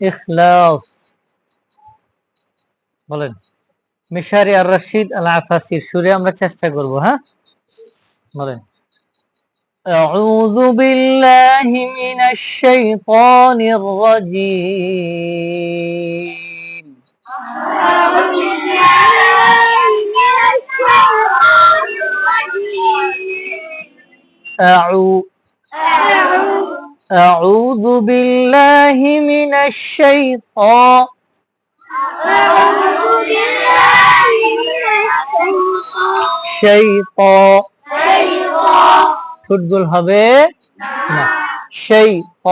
ইখলাস বলেন মিশারি আর রশিদ আল আফাসির সুরে আমরা চেষ্টা করব হ্যাঁ বলেন أعوذ بالله من الشيطان الرجيم أعوذ بالله من الشيطان الرجيم أعوذ أعوذ أعوذ بالله من الشيطان أعوذ بالله من الشيطان شيطان شيطان ঠোঁটগুল হবে না সেই প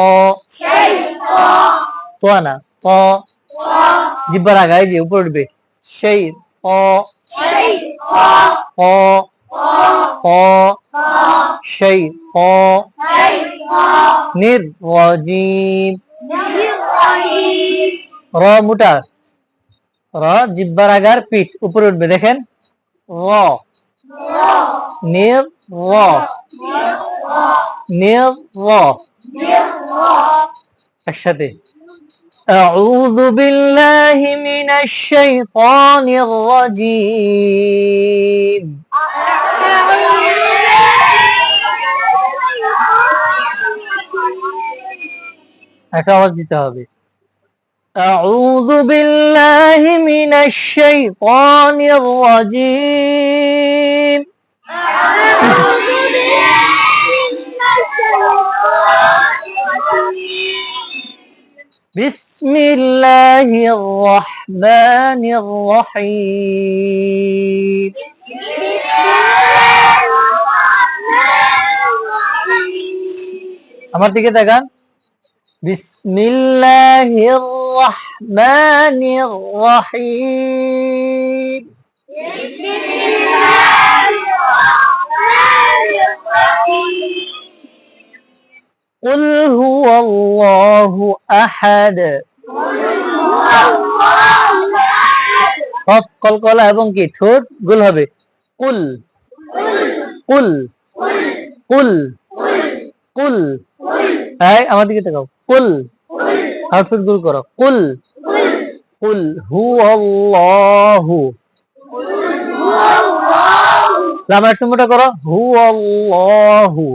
شيطان তো না প জিব্বার আগায় যে উপর উঠবে সেই প شيطان প প সেই প شيطان নির্বজিম الرجيم র মোটা র জিব্বার আগার পিঠ উপরে উঠবে দেখেন র নির র নির র একসাথে أعوذ بالله من الشيطان الرجيم একটা আওয়াজ দিতে হবে أعوذ بالله من الشيطان الرجيم بسم الله الرحمن الرحيم আমার দিকে তাকান বিসমিল্লাহির রহমানির রহিম قل هو الله أحد কফ কলকলা এবং কি ঠোঁট গুল হবে কুল কুল কুল কুল হ্যাঁ আমার দিকে তাকাও। কুল। ঠোঁট গুল করো। কুল। কুল হু আল্লাহু লামা একটু মোটা করো। হু আল্লাহু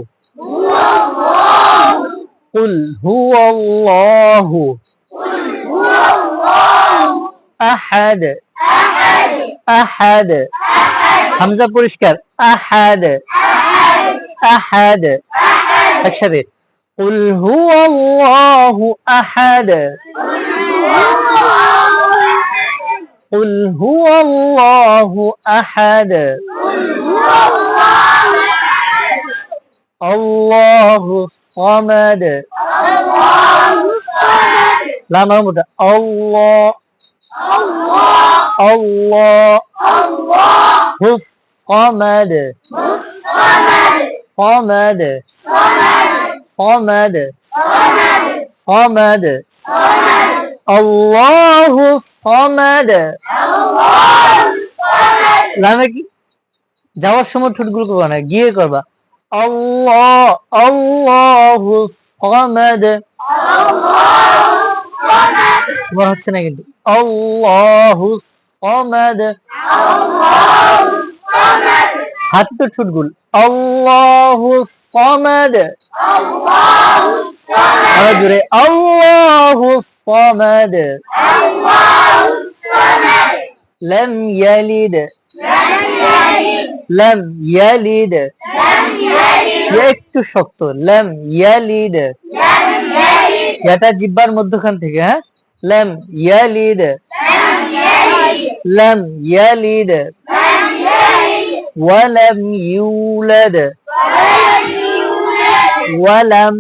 কুল হু আল্লাহু আহাদ। আহাদ। হামজা পরিষ্কার। আহাদ। আহাদ। একসাথে। قل هو الله أحد. قل هو الله أحد. الله الصمد. لا مرمودة الله. الله. الصمد. صمد. صمد صمد الله الصمد লামে কি যাওয়ার সময় ঠোঁটগুলো করবা না গিয়ে করবা আল্লাহ আল্লাহু সামাদ তোমার হচ্ছে না কিন্তু আল্লাহু সামাদ হাত ছুটগুল। আল্লাহু সামাদ। আল্লাহু সামাদ আরও জোরে, আল্লাহু সামাদ। আল্লাহু সামাদ লাম ইয়ালিদ। লাম ইয়ালিদ। লাম ইয়ালিদ একটু শক্ত। লাম ইয়ালিদ। লাম ইয়ালিদ এটা জিব্বার মধ্যখান থেকে হ্যাঁ? লাম ইয়ালিদ লাম ইয়ালিদ। লাম ইয়ালিদ। ولم يولد ولم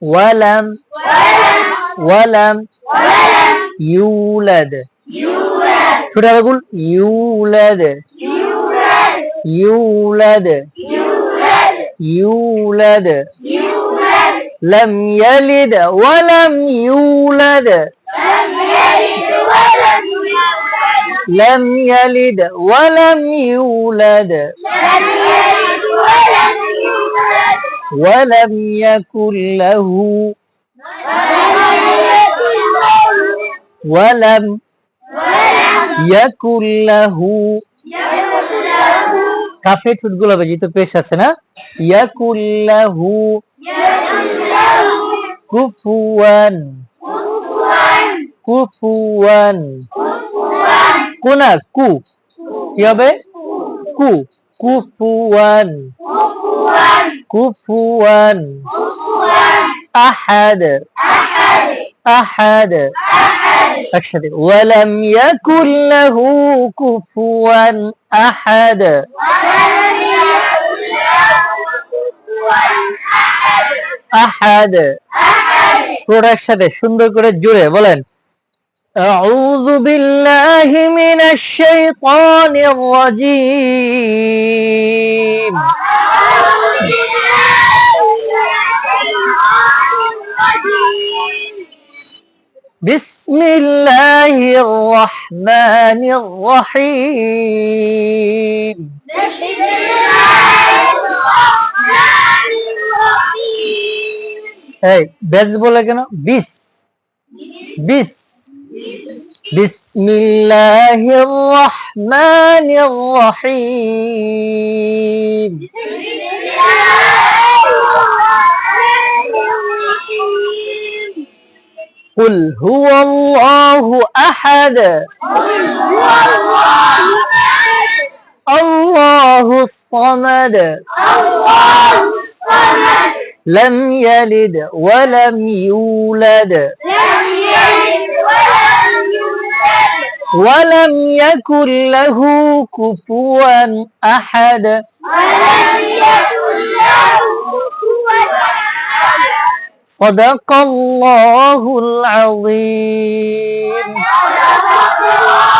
ولم ولم يولد ছোট আগুল يولد يولد يولد لم يلد ولم يولد لم يلد ولم يولد ولم يكن له ওয়ালাম ইয়াকুল লাহু কাফে ঠোঁটগুলো হবে যেহেতু পেশ আছে না ইয়াকুল লাহু কুফুয়ান কুফুয়ান। কোনা কু। কি হবে? কু। কুফুয়ান। কুফুয়ান। আহাদ। আহাদ। একসাথে। ওয়ালাম ইয়াকুল কুফুয়ান আহাদ। আহাদ। পুরো একসাথে সুন্দর করে জুড়ে, বলেন। أعوذ بالله من الشيطان الرجيم بسم الله الرحمن الرحيم এই বেশ বলে কেন বিস بسم الله الرحمن الرحيم. قل هو الله أحد. قل هو الله أحد الله الصمد. الله الصمد لم يلد ولم يولد. لم يلد ولم يكن له كفوا أحد ولم يكن له كفوا أحد صدق الله العظيم صدق الله